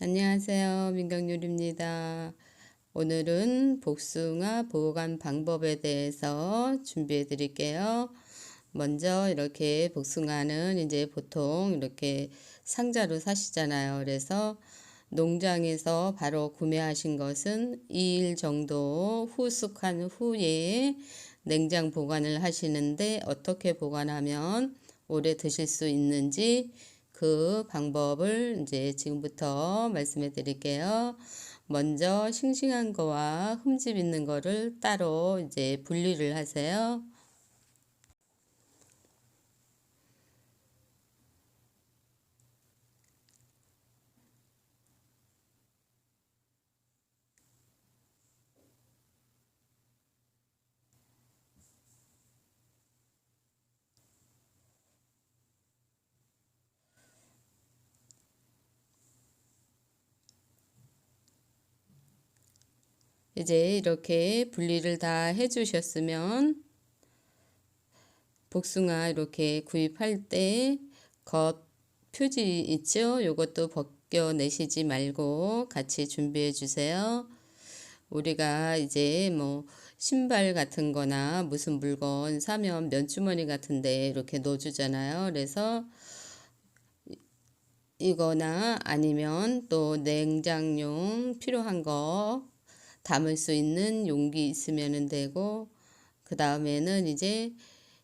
안녕하세요. 민경유리입니다. 오늘은 복숭아 보관 방법에 대해서 준비해 드릴게요. 먼저 이렇게 복숭아는 이제 보통 이렇게 상자로 사시잖아요. 그래서 농장에서 바로 구매하신 것은 2일 정도 후숙한 후에 냉장 보관을 하시는데 어떻게 보관하면 오래 드실 수 있는지 그 방법을 이제 지금부터 말씀해 드릴게요. 먼저 싱싱한 거와 흠집 있는 거를 따로 이제 분리를 하세요. 이제 이렇게 분리를 다 해주셨으면 복숭아 이렇게 구입할 때 겉 표지 있죠? 요것도 벗겨내시지 말고 같이 준비해 주세요. 우리가 이제 뭐 신발 같은 거나 무슨 물건 사면 면주머니 같은데 이렇게 넣어주잖아요. 그래서 이거나 아니면 또 냉장용 필요한 거 담을 수 있는 용기 있으면 되고 그 다음에는 이제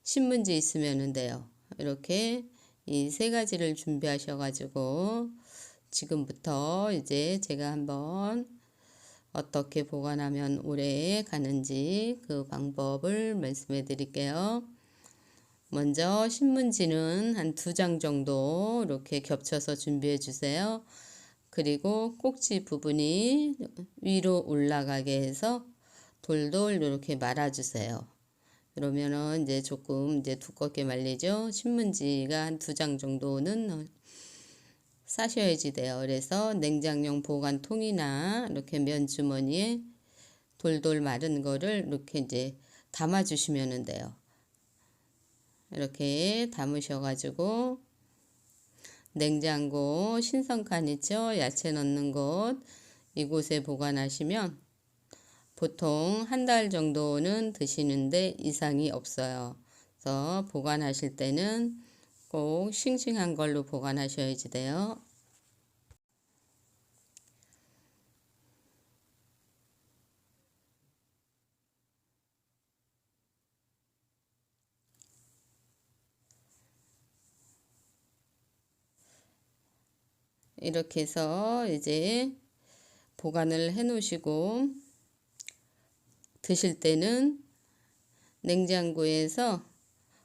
신문지 있으면 돼요. 이렇게 이 세 가지를 준비하셔 가지고 지금부터 이제 제가 한번 어떻게 보관하면 오래 가는지 그 방법을 말씀해 드릴게요. 먼저 신문지는 한 두 장 정도 이렇게 겹쳐서 준비해 주세요. 그리고 꼭지 부분이 위로 올라가게 해서 돌돌 이렇게 말아주세요. 그러면은 이제 조금 이제 두껍게 말리죠. 신문지가 한 두 장 정도는 싸셔야지 돼요. 그래서 냉장용 보관통이나 이렇게 면주머니에 돌돌 마른 거를 이렇게 이제 담아주시면 돼요. 이렇게 담으셔가지고 냉장고 신선칸 있죠? 야채 넣는 곳 이곳에 보관하시면 보통 한 달 정도는 드시는데 이상이 없어요. 그래서 보관하실 때는 꼭 싱싱한 걸로 보관하셔야지 돼요. 이렇게 해서 이제 보관을 해 놓으시고 드실 때는 냉장고에서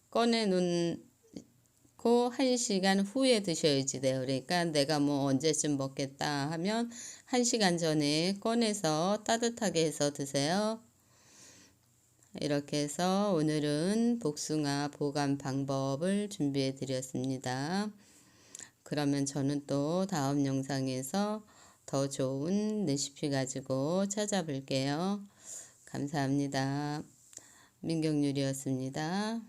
꺼내 놓고 1시간 후에 드셔야지 돼요. 그러니까 내가 뭐 언제쯤 먹겠다 하면 1시간 전에 꺼내서 따뜻하게 해서 드세요. 이렇게 해서 오늘은 복숭아 보관 방법을 준비해 드렸습니다. 그러면 저는 또 다음 영상에서 더 좋은 레시피 가지고 찾아볼게요. 감사합니다. 민경유리였습니다.